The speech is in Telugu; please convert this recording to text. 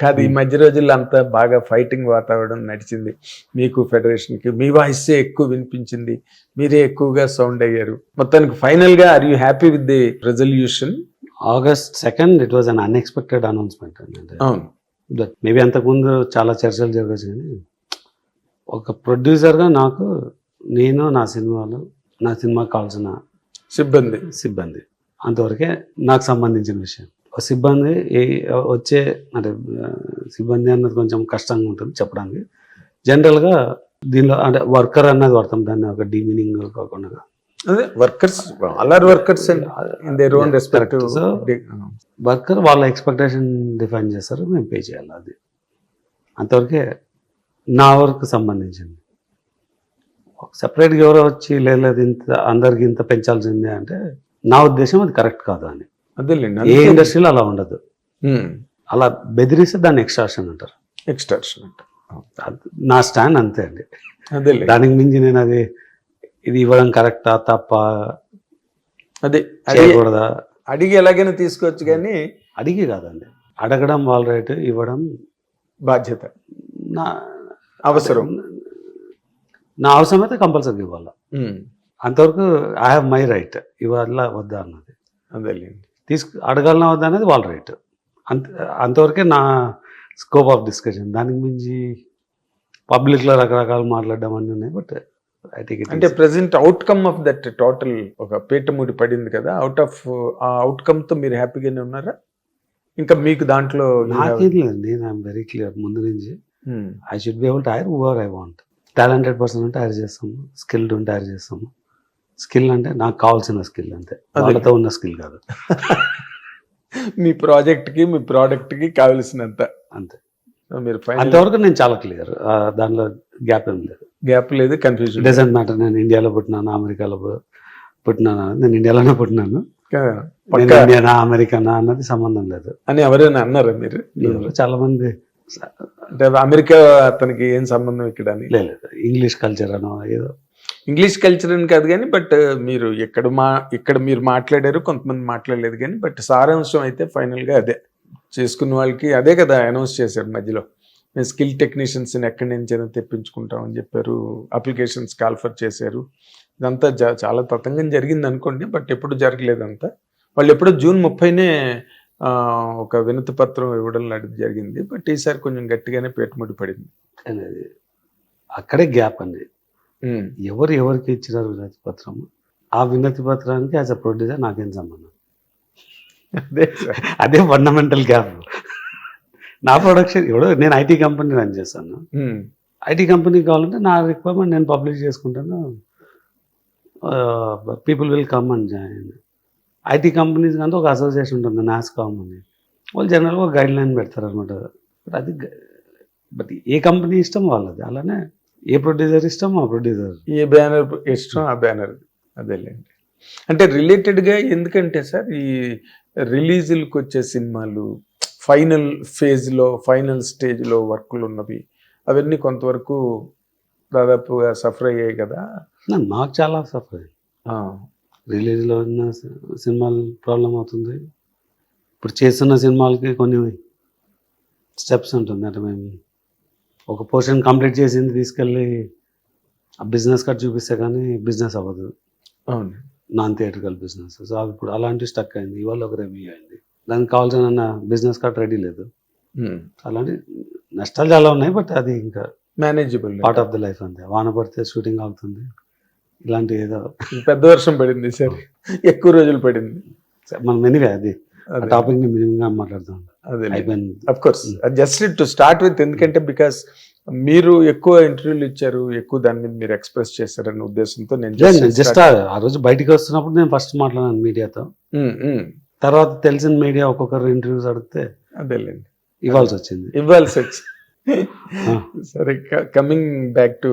కాదు ఈ మధ్య రోజుల్లో అంతా బాగా ఫైటింగ్ వాతావరణం నడిచింది. మీకు ఫెడరేషన్కి మీ వాయిసే ఎక్కువ వినిపించింది. మీరే ఎక్కువగా సౌండ్ అయ్యారు. మొత్తానికి ఫైనల్గా are you happy with the resolution? August second it was an unexpected announcement అండి అవును మేబీ అంతకుముందు చాలా చర్చలు జరగచ్చు కానీ ఒక ప్రొడ్యూసర్గా నాకు నేను నా సినిమాలు నా సినిమాకి కావాల్సిన సిబ్బంది. సిబ్బంది. అంతవరకే నాకు సంబంధించిన విషయం. సిబ్బంది ఏ వచ్చే అంటే సిబ్బంది అన్నది కొంచెం కష్టంగా ఉంటుంది చెప్పడానికి. జనరల్గా దీనిలో అంటే వర్కర్ అన్నది వాడతాం దాన్ని ఒక డిమీనింగ్ కాకుండా. అదే workers all are workers their own worker వాళ్ళ ఎక్స్పెక్టేషన్ డిఫైన్ చేస్తారు మేము పే చేయాలి అది. అంతవరకే నా వర్క్ సంబంధించింది. సపరేట్గా ఎవరో వచ్చి లేదు ఇంత అందరికి ఇంత పెంచాల్సిందే అంటే నా ఉద్దేశం అది కరెక్ట్ కాదు అని. అదేలేండి. ఏ ఇండస్ట్రీలో అలా ఉండదు. అలా బెదిరిస్తే దాన్ని ఎక్స్ట్రాషన్ అంటారు. ఎక్స్ట్రాక్షన్ అంట అది నా స్టాండ్ అంతే అండి. అదేలే. దానికి మించి నేను అది ఇది ఇవ్వడం కరెక్టా తప్ప? అదే అడిగి చేయకూడదా? అడిగి ఎలాగైనా తీసుకోవచ్చు కానీ అడిగి కాదండి. అడగడం వాళ్ళ రైట్ ఇవ్వడం బాధ్యత. నా అవసరం. నా అవసరం అయితే కంపల్సరీ ఇవ్వాలి అంతవరకు ఐ హ్యావ్ మై రైట్ ఇవాళ వద్దా అన్నది. అదేలేండి. తీసుకు అడగాలన్నా వద్దా అనేది వాళ్ళ రైట్. అంత అంతవరకే నా స్కోప్ ఆఫ్ డిస్కషన్ దానికి మించి పబ్లిక్లో రకరకాలు మాట్లాడడం అన్నీ ఉన్నాయి బట్ ఐ థింక్ అంటే present outcome of that total ఒక పీటముడి పడింది కదా అవుట్ ఆఫ్ ఆ అవుట్కమ్తో మీరు హ్యాపీగానే ఉన్నారా? ఇంకా మీకు దాంట్లో నాకేం లేదు నేను ఐఎమ్ వెరీ క్లియర్ ముందు నుంచి. I should be able to hire over I want talented person ఉంటే హైర్ చేస్తాము స్కిల్డ్ ఉంటే హైర్ చేస్తాము. స్కిల్ అంటే నాకు కావాల్సిన స్కిల్ అంతే. వాళ్ళతో ఉన్న స్కిల్ కాదు. మీ ప్రాజెక్ట్కి మీ ప్రోడక్ట్కి కావలసినంత. అంతే. మీరు అంతవరకు నేను చాలా క్లియర్. దానిలో గ్యాప్ ఏం లేదు. గ్యాప్ లేదు కన్ఫ్యూజన్ డజంట్ మ్యాటర్ నేను ఇండియాలో పుట్టినాను అమెరికాలో పుట్టినాను నేను ఇండియాలోనే పుట్టినాను. నేను ఇండియానా అమెరికానా అన్నది సంబంధం లేదు. అని ఎవరైనా అన్నారా మీరు? చాలా మంది అంటే అమెరికా అతనికి ఏం సంబంధం ఇక్కడ లేదు. ఇంగ్లీష్ కల్చర్ అనో ఏదో. ఇంగ్లీష్ కల్చర్ అని కాదు కానీ బట్ uh, మీరు ఎక్కడ మా ఇక్కడ మీరు మాట్లాడారు కొంతమంది మాట్లాడలేదు కానీ బట్ సారాంశం అయితే ఫైనల్గా అదే. చేసుకున్న వాళ్ళకి అదే కదా అనౌన్స్ చేశారు మధ్యలో. మేము స్కిల్ టెక్నీషియన్స్ని ఎక్కడి నుంచి అయినా తెప్పించుకుంటామని చెప్పారు. అప్లికేషన్స్ కాల్ఫర్ చేశారు. ఇదంతా జా- చాలా తతంగం జరిగింది అనుకోండి బట్ ఎప్పుడు జరగలేదు అంతా. వాళ్ళు ఎప్పుడో జూన్ ముప్పైనే ఒక వినతి పత్రం ఇవ్వడం లాంటిది జరిగింది బట్ ఈసారి కొంచెం గట్టిగానే పెట్టుబడి పడింది. అనేది అక్కడే గ్యాప్ అండి. ఎవరు ఎవరికి ఇచ్చినారు వినతి పత్రం? ఆ వినతి పత్రానికి యాజ్ అ ప్రొడ్యూసర్ నాకేం సంబంధం? అదే. అదే ఫండమెంటల్ గ్యాప్ నా ప్రొడక్షన్ ఎవడో నేను ఐటీ కంపెనీ రన్ చేస్తాను. ఐటీ కంపెనీ కావాలంటే నా రిక్వైర్మెంట్ నేను పబ్లిష్ చేసుకుంటాను. People will come and join IT companies కంటే ఒక అసోసియేషన్ ఉంటుంది నాస్కామ్ అని. వాళ్ళు జనరల్గా ఒక గైడ్ లైన్ పెడతారు అనమాట అది బట్ ఏ కంపెనీ ఇష్టం వాళ్ళది. అలానే ఏ ప్రొడ్యూసర్ ఇష్టం ఆ ప్రొడ్యూసర్? ఏ బ్యానర్ ఇష్టం ఆ బ్యానర్ అదేలేండి. అంటే రిలేటెడ్గా ఎందుకంటే సార్ ఈ రిలీజులకు వచ్చే సినిమాలు ఫైనల్ ఫేజ్లో ఫైనల్ స్టేజ్లో వర్కులు ఉన్నవి అవన్నీ కొంతవరకు దాదాపుగా సఫర్ అయ్యాయి కదా. నాకు చాలా సఫర్ రిలీజ్లో ఉన్న సినిమాలు ప్రాబ్లం అవుతుంది. ఇప్పుడు చేస్తున్న సినిమాలకి కొన్ని స్టెప్స్ ఉంటుంది అంటే మేము ఒక పోర్షన్ కంప్లీట్ చేసింది తీసుకెళ్ళి ఆ బిజినెస్ కార్డ్ చూపిస్తే కానీ బిజినెస్ అవ్వదు. అవును. నాన్ థియేటర్కల్ బిజినెస్ సో ఇప్పుడు అలాంటి స్టక్ అయింది. ఇవాళ ఒక రివ్యూ అయింది. దానికి కావాల్సిన బిజినెస్ కార్డ్ రెడీ లేదు. అలాంటి నష్టాలు చాలా ఉన్నాయి బట్ అది ఇంకా manageable part of the life అంతే. వాన పడితే షూటింగ్ అవుతుంది. ఇలాంటి ఏదో పెద్ద వర్షం పడింది సార్. ఎక్కువ రోజులు పడింది. మనం ఎనివే అది. ఆ టాపిక్ని మినిమంగా మాట్లాడతాం of course just to start with ఎందుకంటే బికాస్ మీరు ఎక్కువ ఇంటర్వ్యూలు ఇచ్చారు ఎక్కువ దాని మీద మీరు ఎక్స్ప్రెస్ చేశారనే ఉద్దేశంతో నేను జస్ట్ ఆ రోజు బయటికి వస్తున్నప్పుడు నేను ఫస్ట్ మాట్లాడాను మీడియాతో. ఉమ్, ఉమ్, తర్వాత తెలిసిన మీడియా ఒక్కొక్కరు ఇంటర్వ్యూస్ అడిగితే అదేలేండి. ఇవ్వాల్సి వచ్చింది. ఇవ్వాల్సి వచ్చి ఆ. సరే కమింగ్ బ్యాక్ టు